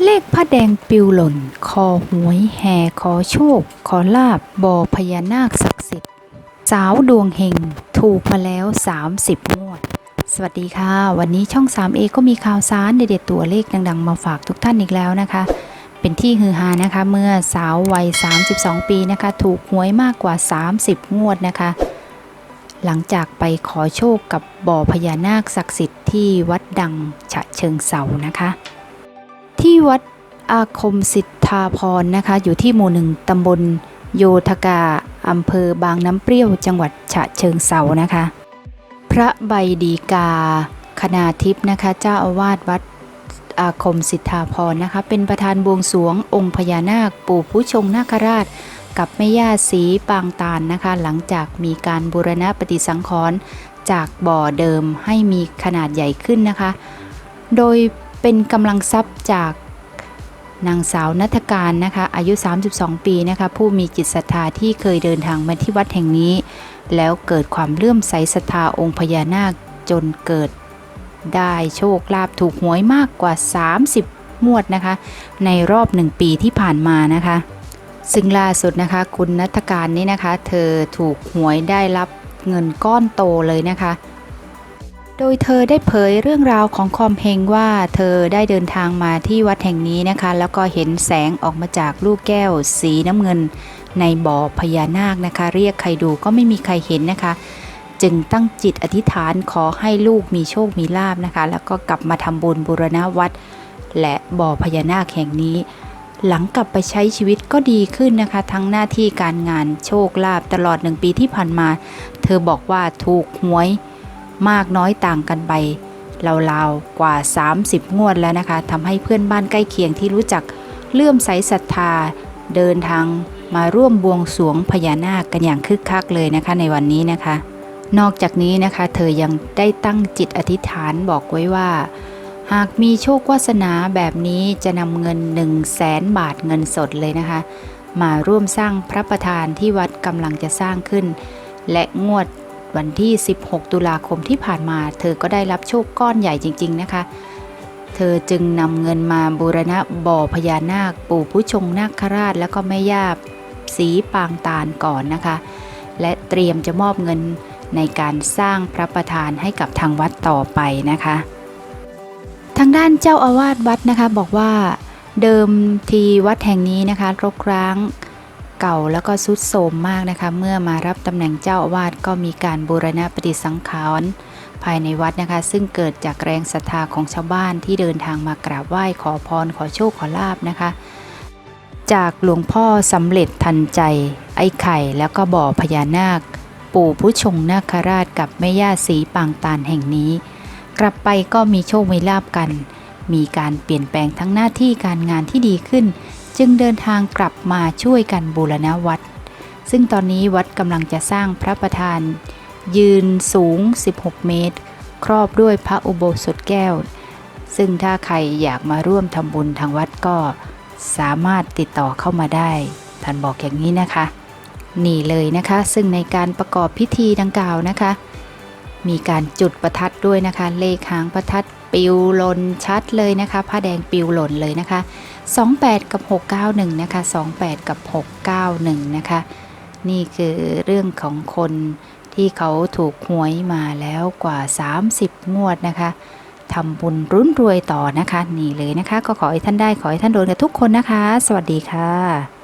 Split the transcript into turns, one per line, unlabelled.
เลขพระแดงปิวหล่น คอหวยแห่ขอโชค ขอลาบบ่อพญานาคศักดิ์สิทธิ์ สาวดวงเฮงถูกมาแล้ว 30 งวด สวัสดีค่ะ วันนี้ช่อง 3A ก็มีข่าวสารเด็ดๆตัวเลขดังๆ มาฝากทุกท่านอีกแล้วนะคะ เป็นที่ฮือฮานะคะเมื่อสาววัย 32 ปีนะคะ ถูกหวยมากกว่า 30 งวดนะคะหลังจากไปขอโชคกับบ่อพญานาคศักดิ์สิทธิ์ที่วัดดังฉะเชิงเซานะคะ ที่วัดอาคมสิทธาพรนะคะ อยู่ที่หมู่หนึ่งตำบลโยธกาอำเภอบางน้ำเปรี้ยวจังหวัดฉะเชิงเซานะคะ พระใบดีกาคณาทิพย์นะคะ เจ้าอาวาสวัดอาคมสิทธาพรนะคะ เป็นประธานบวงสรวงองค์พญานาคปู่ผู้ชงนาคราช กับแม่ย่าสีปางตาลนะคะ หลังจากมีการบูรณะปฏิสังขรณ์จากบ่อเดิมให้มีขนาดใหญ่ขึ้นนะคะ โดยเป็นกำลังทรัพย์จาก นางสาวนัฐการนะคะอายุ 32 ปีนะคะผู้มีจิตศรัทธาที่เคยเดินทางมาที่วัดแห่งนี้ แล้วเกิดความเลื่อมใสศรัทธาองค์พญานาคจนเกิด ได้โชคลาภถูกหวยมากกว่า 30งวดนะคะ ในรอบหนึ่งปีที่ผ่านมานะคะ ซึ่งล่าสุดนะคะ คุณนัฐการนี่นะคะ เธอถูกหวยได้รับเงินก้อนโตเลยนะคะ โดยเธอได้เผยเรื่องราวของคอมเฮงว่าเธอได้เดินทางมาที่วัดแห่งนี้นะคะ แล้วก็เห็นแสงออกมาจากลูกแก้ว สีน้ำเงิน ในบ่อพญานาคนะคะ เรียกใครดูก็ไม่มีใครเห็นนะคะ จึงตั้งจิตอธิษฐานขอให้ลูกมีโชคมีลาบนะคะ แล้วก็กลับมาทำบุญบูรณะวัด และบ่อพญานาคแห่งนี้ หลังกลับไปใช้ชีวิตก็ดีขึ้นนะคะ ทั้งหน้าที่การงานโชคลาภตลอดหนึ่งปีที่ผ่านมา เธอบอกว่าถูกหวย มากน้อยต่างกันไปราวๆกว่า 30 งวดแล้วนะคะทำให้เพื่อนบ้านใกล้เคียงที่รู้จักเลื่อมใสศรัทธา เดินทางมาร่วมบวงสวงพญานาคกันอย่างคึกคักเลยนะคะในวันนี้นะคะ นอกจากนี้นะคะเธอยังได้ตั้งจิตอธิษฐานบอกไว้ว่า หากมีโชควาสนาแบบนี้จะนำเงิน 1 0 0 0 0แสนบาทเงินสดเลยนะคะ มาร่วมสร้างพระประธานที่วัดกำลังจะสร้างขึ้น และงวด วันที่ 16 ตุลาคมที่ผ่านมา เธอก็ได้รับโชคก้อนใหญ่จริง ๆ นะคะ เธอจึงนำเงินมาบูรณะบ่อพญานาค ปู่ผู้ชงนาคราช แล้วก็แม่ย่าสีปางตาลก่อนนะคะ และเตรียมจะมอบเงินในการสร้างพระประธานให้กับทางวัดต่อไปนะคะ ทางด้านเจ้าอาวาสวัดนะคะบอกว่าเดิมทีวัดแห่งนี้นะคะรกร้าง เก่าแล้วก็สุดโทรมมากนะคะ เมื่อมารับตำแหน่งเจ้าอาวาสก็มีการบูรณะปฏิสังขรณ์ภายในวัดนะคะ ซึ่งเกิดจากแรงศรัทธาของชาวบ้านที่เดินทางมากราบไหว้ขอพรขอโชคขอลาบนะคะ จากหลวงพ่อสำเร็จทันใจ ไอ้ไข่แล้วก็บ่อพญานาค ปู่ผู้ชงนาคราชกับแม่ย่าสีปางตาลแห่งนี้ กลับไปก็มีโชคมีลาบกัน มีการเปลี่ยนแปลงทั้งหน้าที่การงานที่ดีขึ้น จึงเดินทางกลับมาช่วยกันบูรณะวัด ซึ่งตอนนี้วัดกำลังจะสร้างพระประธาน ยืนสูง 16 เมตร ครอบด้วยพระอุโบสถแก้ว ซึ่งถ้าใครอยากมาร่วมทำบุญทางวัดก็สามารถติดต่อเข้ามาได้ ท่านบอกอย่างนี้นะคะ นี่เลยนะคะ ซึ่งในการประกอบพิธีดังกล่าวนะคะ มีการจุดประทัดด้วยนะคะ เลขหางประทัด ปิวหล่นชัดเลยนะคะ ผ้าแดงปิวหล่นเลยนะคะ 28 กับ 691 นะคะ 28 กับ 691 นะคะ นี่คือเรื่องของคนที่เขาถูกหวยมาแล้วกว่า 30 งวดนะคะทำบุญรุ่นรวยต่อนะคะ นี่เลยนะคะ ก็ขอให้ท่านได้ขอให้ท่านโดนกับทุกคนนะคะ สวัสดีค่ะ